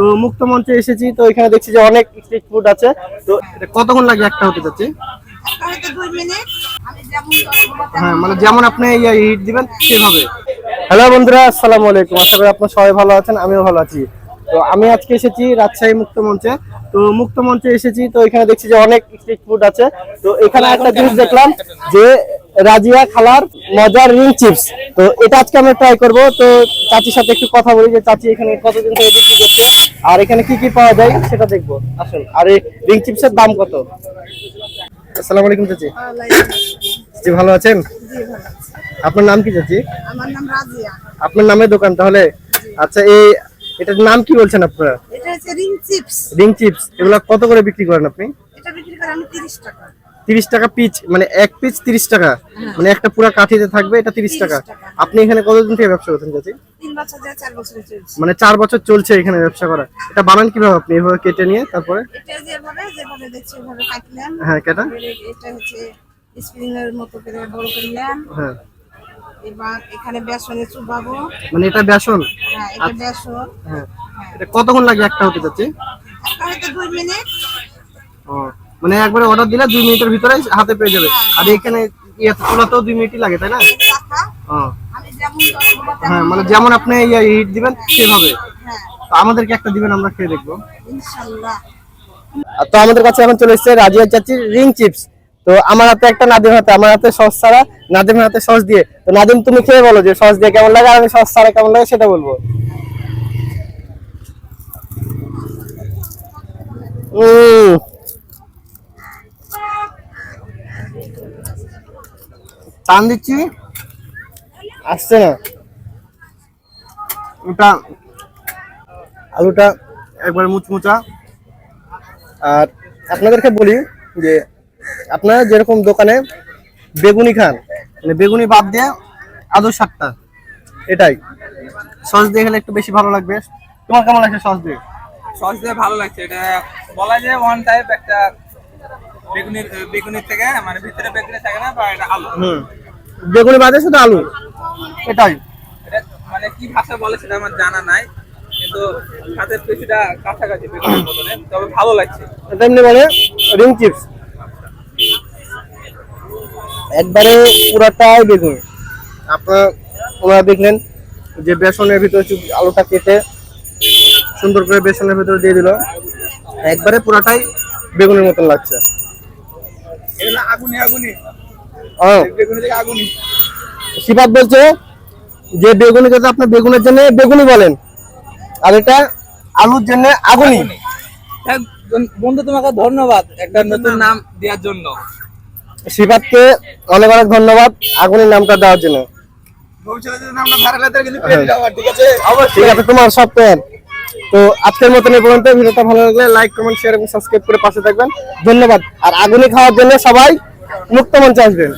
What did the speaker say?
তো মুক্ত মঞ্চে এসেছি, তো এখানে দেখছি যে অনেক স্ট্রিট ফুড আছে। তো কতক্ষণ লাগে একটা হতে যাচ্ছে? হ্যাঁ মানে যেমন আপনি হিট দিবেন, সেভাবে। হ্যালো বন্ধুরা, আসসালামু আলাইকুম। আশা করি আপনারা সবাই ভালো আছেন, আমিও ভালো আছি। তো আমি আজকে এসেছি রাজশাহী মুক্ত মঞ্চে। তো মুক্ত মঞ্চে এসেছি, তো এখানে দেখছি যে অনেক স্ট্রিট ফুড আছে। তো এখানে একটা জিনিস দেখলাম যে রাজিয়া খালার মজার রিং চিপস। তো এটা আজকে আমরা ট্রাই করব। তো চাচির সাথে একটু কথা বলি যে চাচি এখানে কতদিন থেকে বিক্রি করছে? আর এখানে কি কি পাওয়া যায় সেটা দেখব। আসুন। আর এই রিং চিপসের দাম কত? আসসালামু আলাইকুম চাচি। জি ভালো আছেন আপনার নাম কি চাচি? আমার নাম রাজিয়া। আপনার নামে দোকান তাহলে? আচ্ছা এই এটার নাম কি বলছেন আপনারা? এটা হচ্ছে রিং চিপস। Ring chips. এগুলো কত করে বিক্রি করেন আপনি? এটা বিক্রি করে আমি তিরিশ টাকা। তিরিশ টাকা পিচ মানে এক পিচ তিরিশ টাকা। মানে একটা পুরো কাঠিতে থাকবে এটা তিরিশ 30 টাকা। আপনি এখানে কতদিন থেকে ব্যবসা করছেন চাচি? তিন বছর যায় চার বছর চলছে। মানে চার বছর চলছে এখানে ব্যবসা করা। এটা বানান কীভাবে আপনি? এভাবে কেটে নিয়ে তারপরে? এটা যেভাবে যেভাবে দেখছি ওভাবে কাটলাম হ্যাঁ কেটা। এটা হচ্ছে স্প্রিং এর মতো করে বড় করলাম হ্যাঁ। এবার এখানে বেসনে চুবাবো। মানে এটা বেসন? হ্যাঁ এটা বেসন। হ্যাঁ। এটা কতক্ষণ লাগে একটা হতে যাচ্ছে একটা হয়তো দুই মিনিট। ও। মানে একবারে অর্ডার দিলে দুই মিনিটের ভিতরে হাতে পেয়ে যাবে। আর এখানে ইয়ে তোলাতেও দুই মিনিটই লাগে তাই না? করব হ্যাঁ মানে যেমন আপনি হিট দিবেন সেভাবে। হ্যাঁ। তো আমাদেরকে একটা দিবেন আমরা খেয়ে দেখব। তো আমাদের কাছে এখন চলে এসেছে রাজিয়া চাচির রিং চিপস। তো আমার হাতে একটা নাদিম হাতে আমার হাতে সস ছাড়া নাদিমের হাতে সস দিয়ে। তো নাদিম তুমি খেয়ে বলো যে সস দিয়ে কেমন লাগে আর আমি সস ছাড়া কেমন লাগে সেটা বলব। উম। টান দিচ্ছি। আসছে না। ওটা আলুটা একবার মুচমুচা। আর আপনাদেরকে বলি যে আপনারা যেরকম দোকানে বেগুনি খান মানে বেগুনি বাদ দিয়ে আদৌ সাতটা এটাই। সস দিয়ে খেলে একটু বেশি ভালো লাগবে। তোমার কেমন লাগছে সস দিয়ে? সস দিয়ে ভালো লাগছে। এটা বলা যায় ওয়ান টাইপ একটা বেগুনির বেগুনির থেকে মানে ভিতরে বেগুনি থাকে না বা এটা আলু। হুম। বেগুনি বাদে শুধু আলু। এটাই। এটা মানে কি ভাষা বলে সেটা আমার জানা নাই কিন্তু সাথে কিছুটা কাছাকাছি তবে ভালো লাগছে। এটা এমনি বলে রিং চিপস। একবারে পুরাটাই বেগুন। আপনার ওনারা দেখলেন যে বেসনের ভিতরে আলুটা কেটে সুন্দর করে বেসনের ভিতরে দিয়ে দিল। একবারে পুরাটাই বেগুনের মতন লাগছে। আগুনি আগুনি। সিপাত বলছে যে বেগুনি যদি আপনি বেগুনের জন্য বেগুনি বলেন আর এটা আলুর জন্য আগুনি হ্যাঁ, বন্ধু তোমাকে ধন্যবাদ একটা নতুন নাম দেওয়ার জন্য। সিপাতকে অনেক অনেক ধন্যবাদ আগুনের নামটা দেওয়ার জন্য। হয় ঠিক আছে? ঠিক আছে তোমার সব তো আজকের মতন এই পর্যন্ত। ভিডিওটা ভালো লাগলে লাইক কমেন্ট শেয়ার এবং সাবস্ক্রাইব করে পাশে থাকবেন। ধন্যবাদ। আর আগুনি খাওয়ার জন্য সবাই মুক্ত মঞ্চে আসবেন।